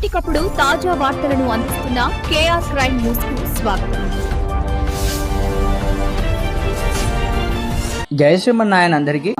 ఎప్పటికప్పుడు తాజా వార్తలను అందిస్తున్న కేఆర్ క్రైమ్ న్యూస్కు స్వాగతం. జయ శ్రీమన్నారాయణ అందరికీ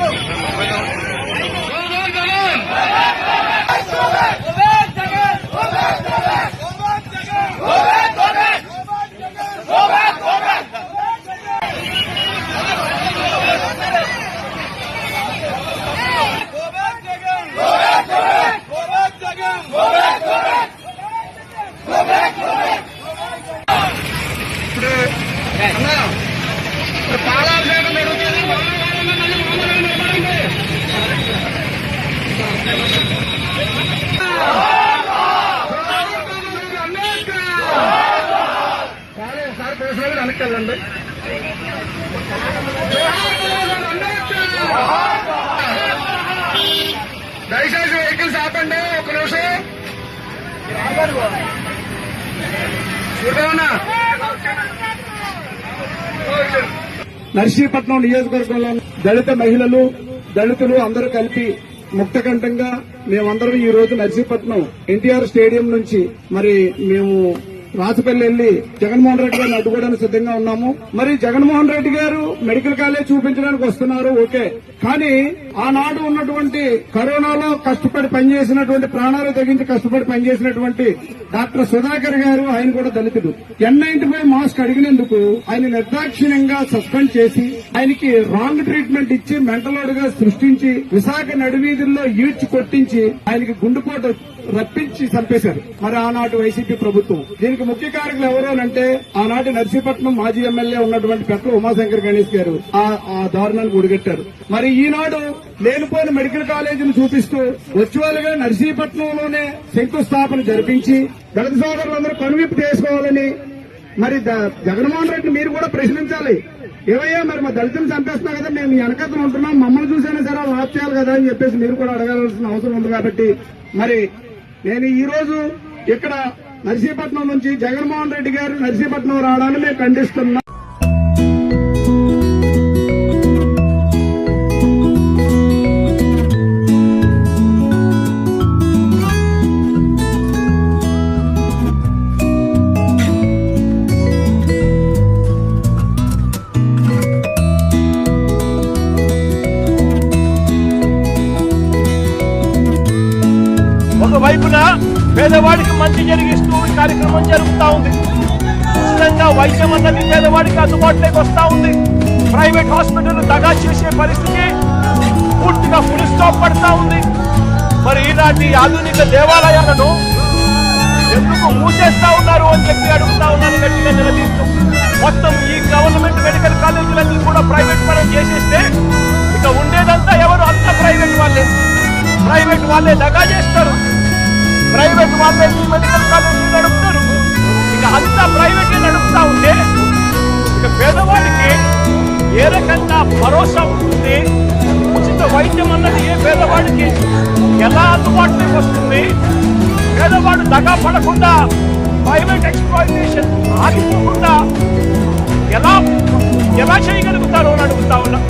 Go. రామాయణం దయచేసి వెహికల్స్ ఆపండి ఒక నిమిషం. చూడమన్నా నర్సీపట్నం నియోజకవర్గంలో దళిత మహిళలు దళితులు అందరూ కలిపి ముక్తకంఠంగా మేమందరం ఈ రోజు నర్సీపట్నం ఎన్టీఆర్ స్టేడియం నుంచి మరి మేము రాసిపల్లి వెళ్ళి జగన్మోహన్ రెడ్డి గారిని అడ్డుకోవడానికి సిద్ధంగా ఉన్నాము. మరి జగన్మోహన్ రెడ్డి గారు మెడికల్ కాలేజ్ చూపించడానికి వస్తున్నారు ఓకే. కానీ ఆనాడు ఉన్నటువంటి కరోనాలో కష్టపడి పనిచేసినటువంటి ప్రాణాలు తెగించి కష్టపడి పనిచేసినటువంటి డాక్టర్ సుధాకర్ గారు ఆయన కూడా దళితుడు. ఎన్ నైన్టీ ఫైవ్ మాస్క్ అడిగినందుకు ఆయన నిర్దాక్షిణ్యంగా సస్పెండ్ చేసి ఆయనకి రాంగ్ ట్రీట్మెంట్ ఇచ్చి మెంటలోడుగా సృష్టించి విశాఖ నడివీధుల్లో ఈడ్చి కొట్టించి ఆయనకి గుండెపోటు రప్పించి చంపేశారు. మరి ఆనాటి వైసీపీ ప్రభుత్వం. దీనికి ముఖ్య కారకులు ఎవరు అంటే ఆనాటి నర్సీపట్నం మాజీ ఎమ్మెల్యే ఉన్నటువంటి పెట్ల ఉమాశంకర్ గణేష్ గారు. ఆ ఆ దారుణాన్ని ఒడిగట్టారు. మరి ఈనాడు లేనిపోయిన మెడికల్ కాలేజీని చూపిస్తూ వర్చువల్గా నర్సీపట్నంలోనే శంకుస్థాపన జరిపించి దళిత సోదరులందరూ కనువిప్పు చేసుకోవాలని మరి ద- జగన్మోహన్ రెడ్డి మీరు కూడా ప్రశ్నించాలి. ఏవయ్యా మరి మా దళితులు చంపేస్తున్నా కదా మేము ఈ ఉంటున్నాం మమ్మల్ని చూసైనా సరే వాళ్ళు చేయాలి కదా అని చెప్పేసి మీరు కూడా అడగాల్సిన అవసరం ఉంది కాబట్టి మరి నేను ఈ రోజు ఇక్కడ నర్సీపట్నం నుంచి జగన్మోహన్ రెడ్డి గారు నర్సీపట్నం రావడాన్ని మేము ఖండిస్తున్నాం. ఒకవైపున పేదవాడికి మంచి జరిగిస్తూ ఈ కార్యక్రమం జరుగుతూ ఉంది. ఉచితంగా వైద్యం అన్నది పేదవాడికి అందుబాటులోకి వస్తూ ఉంది. ప్రైవేట్ హాస్పిటల్ దగా చేసే పరిస్థితి పూర్తిగా ఫుల్ స్టాప్ పడతా ఉంది. మరి ఈనాటి ఆధునిక దేవాలయాలను ఎందుకు మూసేస్తా ఉన్నారు అని చెప్పి అడుగుతా ఉన్నాను గట్టిగా నిలదీస్తూ. మొత్తం ఈ గవర్నమెంట్ మెడికల్ కాలేజీలన్నీ కూడా ప్రైవేట్ పరం చేసేస్తే ఇక ఉండేదంతా ఎవరు? అంతా ప్రైవేట్ వాళ్ళే. ప్రైవేట్ వాళ్ళే దగా చేస్తారు. ప్రైవేట్ వాళ్ళే ఈ మెడికల్ కాలేజీ నడుపుతారు. ఇక అంతా ప్రైవేట్ నడుపుతా ఉంటే ఇక పేదవాడికి ఏ రకంగా భరోసా ఉంటుంది? ఉచిత వైద్యం అన్నది ఏ పేదవాడికి ఎలా అందుబాటులోకి వస్తుంది? పేదవాడు దగా పడకుండా ప్రైవేట్ ఎక్స్ప్లాయిటేషన్ ఆగిపోకుండా ఎలా ఎలా చేయగలుగుతారో అని అడుగుతా ఉన్నా.